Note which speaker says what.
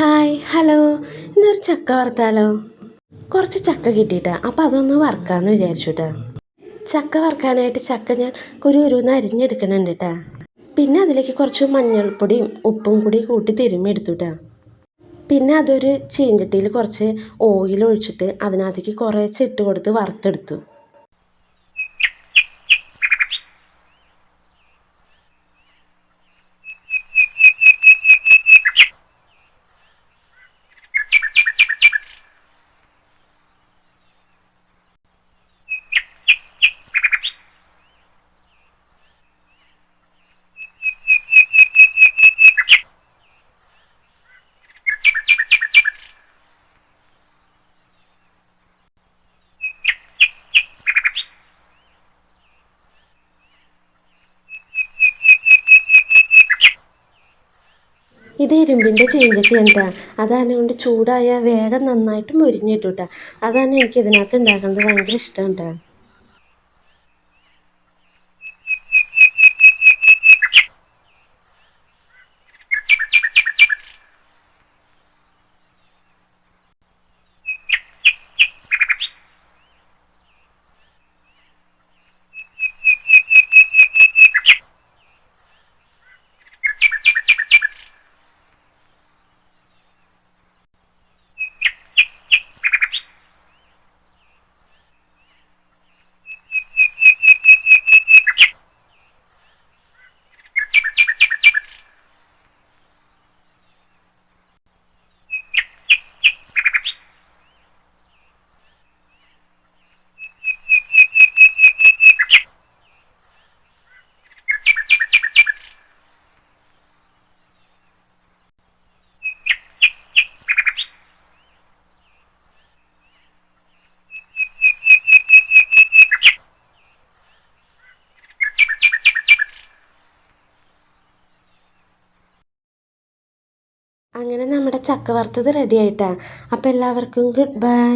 Speaker 1: Hi hello. ഇന്നൊരു ചക്ക വറുത്താലോ? കുറച്ച് ചക്ക കിട്ടിയിട്ടാ. അപ്പോൾ അതൊന്ന് വറുക്കാമെന്ന് വിചാരിച്ചുട്ടാ. ചക്ക വറുക്കാനായിട്ട് ചക്ക ഞാൻ കുരുന്ന് അരിഞ്ഞെടുക്കണുണ്ട് കേട്ടാ പിന്നെ അതിലേക്ക് കുറച്ച് മഞ്ഞൾപ്പൊടിയും ഉപ്പും കൂടി കൂട്ടി തിരുമ്മി എടുത്തുട്ടാ പിന്നെ അതൊരു ചീഞ്ചട്ടിയിൽ കുറച്ച് ഓയിൽ ഒഴിച്ചിട്ട് അതിനകത്തേക്ക് കുറേശ്ശെ ഇട്ട് കൊടുത്ത് വറുത്തെടുത്തു. ഇത് ഇരുമ്പിന്റെ ചീഞ്ചട്ടിയാണ് കേട്ടോ അതാണ് കൊണ്ട് ചൂടായ വേഗം നന്നായിട്ട് മുരിഞ്ഞിട്ടു കേട്ടോ അതാണ് എനിക്ക് ഇതിനകത്ത് ഉണ്ടാക്കുന്നത് ഭയങ്കര ഇഷ്ടം കേട്ടോ അങ്ങനെ നമ്മുടെ ചക്ക വറുത്തത് റെഡി ആയിട്ടാണ് അപ്പോൾ എല്ലാവർക്കും ഗുഡ് ബൈ